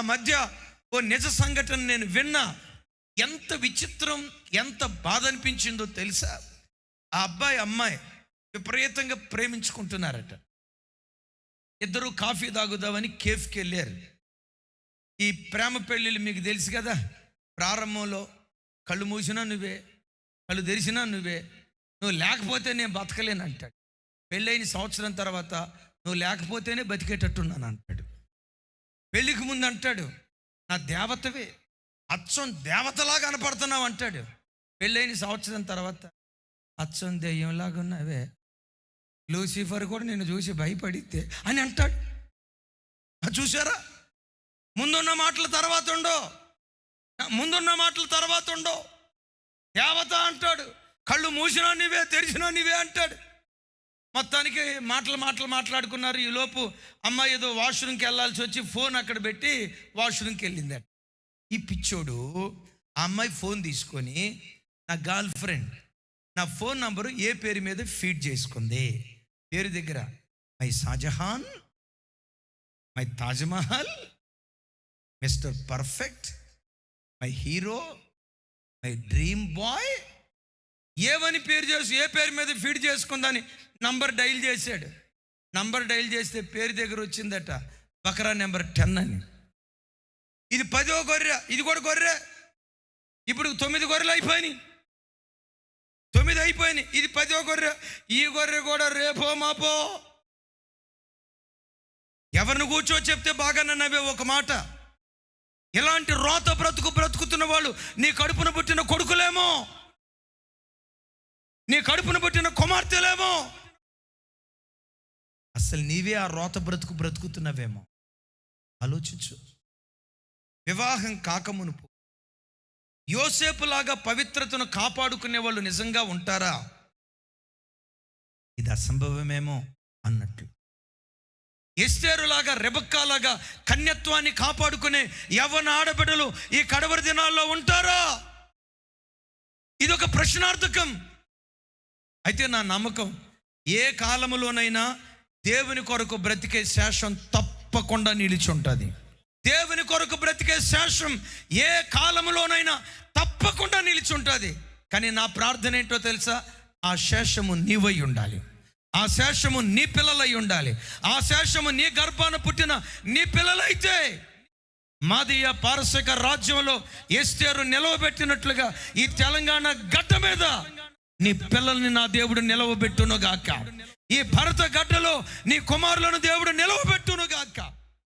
ఆ మధ్య ఓ నిజ సంఘటన నేను విన్నా. ఎంత విచిత్రం ఎంత బాధ అనిపించిందో తెలుసా? ఆ అబ్బాయి అమ్మాయి విపరీతంగా ప్రేమించుకుంటున్నారట. ఇద్దరు కాఫీ తాగుదామని కేఫ్కి వెళ్ళారు. ఈ ప్రేమ పెళ్ళిళ్ళు మీకు తెలుసు కదా? ప్రారంభంలో కళ్ళు మూసినా నువ్వే కళ్ళు తెరిచినా నువ్వే. నువ్వు లేకపోతే నేను బతకలేను అంటాడు పెళ్ళైన సంవత్సరం తర్వాత నువ్వు లేకపోతేనే బతికేటట్టున్నాను అంటాడు. పెళ్ళికి ముందు అంటాడు నా దేవతవే అచ్చం దేవతలా కనపడుతున్నావు అంటాడు. పెళ్ళైన సంవత్సరం తర్వాత అచ్చం దెయ్యంలాగా ఉన్నావే లూసిఫర్ కూడా నేను చూసి భయపడితే అని అంటాడు. అది చూసారా ముందున్న మాటల తర్వాత ఉండో ముందున్న మాటల తర్వాత ఉండో దేవత అంటాడు కళ్ళు మూసినా నీవే తెరిచినా నీవే అంటాడు. మొత్తానికి మాటలు మాటలు మాట్లాడుకున్నారు. ఈలోపు అమ్మాయి ఏదో వాష్రూమ్కి వెళ్ళాల్సి వచ్చి ఫోన్ అక్కడ పెట్టి వాష్రూమ్కి వెళ్ళిందట ఈ పిచ్చోడు ఆ అమ్మాయి ఫోన్ తీసుకొని నా గర్ల్ ఫ్రెండ్ నా ఫోన్ నంబరు ఏ పేరు మీద ఫీడ్ చేసుకుంది? పేరు దగ్గర my Shahjahan my Taj Mahal mister perfect my hero my dream boy ఏమని పేరు చేసి ఏ పేరు మీద ఫీడ్ చేసుకుందని నంబర్ డైల్ చేశాడు. నంబర్ డైల్ చేస్తే పేరు దగ్గర వచ్చిందట. బకరా నెంబర్ టెన్ అని. ఇది పదో గొర్రె ఇది కూడా గొర్రె. ఇప్పుడు తొమ్మిది గొర్రెలు అయిపోయినాయి. తొమ్మిది అయిపోయినాయి. ఇది పదో గొర్రె. ఈ గొర్రె కూడా రేపో మాపో. ఎవరిని కూర్చో చెప్తే బాగా నవ్వే ఒక మాట. ఇలాంటి రోత బ్రతుకు బ్రతుకుతున్న వాళ్ళు నీ కడుపున పుట్టిన కొడుకులేమో. నీ కడుపున పుట్టిన కుమార్తెలేమో. అసలు నీవే ఆ రోత బ్రతుకు బ్రతుకుతున్నవేమో. ఆలోచించు. వివాహం కాకమునుపు యోసేపులాగా పవిత్రతను కాపాడుకునే వాళ్ళు నిజంగా ఉంటారా? ఇది అసంభవమేమో అన్నట్లు. ఎస్తేరులాగా రెబక్కాలాగా కన్యత్వాన్ని కాపాడుకునే యవ్వన ఆడబిడ్డలు ఈ కడవరి దినాల్లో ఉంటారా? ఇది ఒక ప్రశ్నార్థకం. అయితే నా నమ్మకం ఏ కాలములోనైనా దేవుని కొరకు బ్రతికే శేషం తప్పకుండా నిలిచి ఉంటుంది దేవుని కొరకు బ్రతికే శేషం ఏ కాలములోనైనా తప్పకుండా నిలిచి ఉంటుంది కానీ నా ప్రార్థన ఏంటో తెలుసా? ఆ శేషము నీవై ఉండాలి. ఆ శేషము నీ పిల్లలై ఉండాలి. ఆ శేషము నీ గర్భాన పుట్టిన నీ పిల్లలైతే మాదీయ పారసిక రాజ్యంలో ఎస్టేరు నిలవబెట్టినట్లుగా ఈ తెలంగాణ గడ్డ మీద నీ పిల్లల్ని నా దేవుడు నిలవబెట్టును గాక ఈ భరత గడ్డలో నీ కుమారులను దేవుడు నిలవబెట్టును గాక